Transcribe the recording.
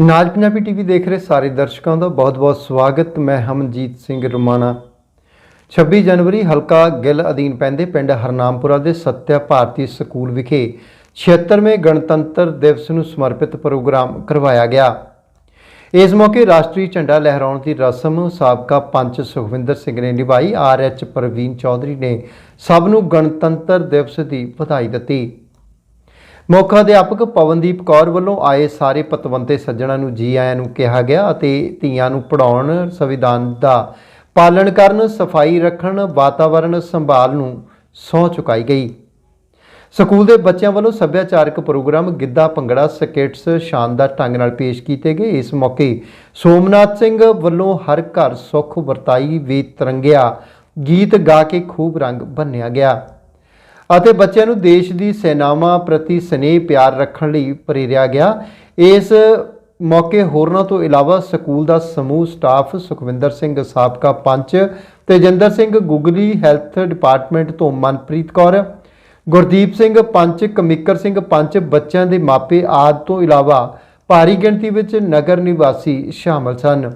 ਨਾਜ Punjabi TV ਦੇਖ ਰਹੇ ਸਾਰੇ ਦਰਸ਼ਕਾਂ ਦਾ ਬਹੁਤ-ਬਹੁਤ ਸਵਾਗਤ। ਮੈਂ ਹਮਨਜੀਤ ਸਿੰਘ ਰਮਾਣਾ। 26 ਜਨਵਰੀ ਹਲਕਾ ਗਿੱਲ ਅਧੀਨ ਪੈਂਦੇ ਪਿੰਡ ਹਰਨਾਮਪੁਰਾ ਦੇ ਸੱਤਿਆ ਭਾਰਤੀ ਸਕੂਲ ਵਿਖੇ 76ਵੇਂ ਗਣਤੰਤਰ ਦਿਵਸ ਨੂੰ ਸਮਰਪਿਤ ਪ੍ਰੋਗਰਾਮ ਕਰਵਾਇਆ ਗਿਆ। ਇਸ ਮੌਕੇ ਰਾਸ਼ਟਰੀ ਝੰਡਾ ਲਹਿਰਾਉਣ ਦੀ ਰਸਮ ਸਾਬਕਾ ਪੰਚ ਸੁਖਵਿੰਦਰ ਸਿੰਘ ਨੇ ਨਿਭਾਈ। ਆਰਐਚ ਪ੍ਰਵੀਨ ਚੌਧਰੀ ਨੇ ਸਭ ਨੂੰ ਗਣਤੰਤਰ ਦਿਵਸ ਦੀ ਵਧਾਈ ਦਿੱਤੀ। ਮੁੱਖ ਅਧਿਆਪਕ ਪਵਨਦੀਪ ਕੌਰ ਵੱਲੋਂ ਆਏ ਸਾਰੇ ਪਤਵੰਤੇ ਸੱਜਣਾਂ ਨੂੰ ਜੀ ਆਇਆਂ ਨੂੰ ਕਿਹਾ ਗਿਆ ਅਤੇ ਧੀਆਂ ਨੂੰ ਪੜਾਉਣ ਸੰਵਿਧਾਨ ਦਾ ਪਾਲਣ ਕਰਨ, ਸਫ਼ਾਈ ਰੱਖਣ ਵਾਤਾਵਰਣ ਸੰਭਾਲ ਨੂੰ ਸਹੁੰ ਚੁਕਾਈ ਗਈ। ਸਕੂਲ ਦੇ ਬੱਚਿਆਂ ਵੱਲੋਂ ਸੱਭਿਆਚਾਰਕ ਪ੍ਰੋਗਰਾਮ ਗਿੱਧਾ ਭੰਗੜਾ ਸਕਿੱਟਸ ਸ਼ਾਨਦਾਰ ਢੰਗ ਨਾਲ ਪੇਸ਼ ਕੀਤੇ ਗਏ। ਇਸ ਮੌਕੇ ਸੋਮਨਾਥ ਸਿੰਘ ਵੱਲੋਂ ਹਰ ਘਰ ਸੁੱਖ ਵਰਤਾਈ ਵੀ ਤਰੰਗਿਆ। ਗੀਤ ਗਾ ਕੇ ਖੂਬ ਰੰਗ ਬੰਨਿਆ ਗਿਆ। ਅਤੇ ਬੱਚਿਆਂ ਨੂੰ ਦੇਸ਼ ਦੀ ਸੈਨਾਵਾਂ ਪ੍ਰਤੀ ਸਨੇਹ, ਪਿਆਰ ਰੱਖਣ ਲਈ ਪ੍ਰੇਰਿਆ ਗਿਆ। ਇਸ ਮੌਕੇ ਹੋਰਨਾਂ ਤੋਂ ਇਲਾਵਾ ਸਕੂਲ ਦਾ ਸਮੂਹ ਸਟਾਫ ਸੁਖਵਿੰਦਰ ਸਿੰਘ ਸਾਬਕਾ ਪੰਚ ਤੇਜਿੰਦਰ ਸਿੰਘ ਗੁਗਲੀ ਹੈਲਥ ਡਿਪਾਰਟਮੈਂਟ ਤੋਂ ਮਨਪ੍ਰੀਤ ਕੌਰ, ਗੁਰਦੀਪ ਸਿੰਘ ਪੰਚ, ਕਮਿਕਰ ਸਿੰਘ ਪੰਚ, ਬੱਚਿਆਂ ਦੇ ਮਾਪੇ ਆਦਿ ਤੋਂ ਇਲਾਵਾ ਭਾਰੀ ਗਿਣਤੀ ਵਿੱਚ ਨਗਰ ਨਿਵਾਸੀ ਸ਼ਾਮਲ ਸਨ।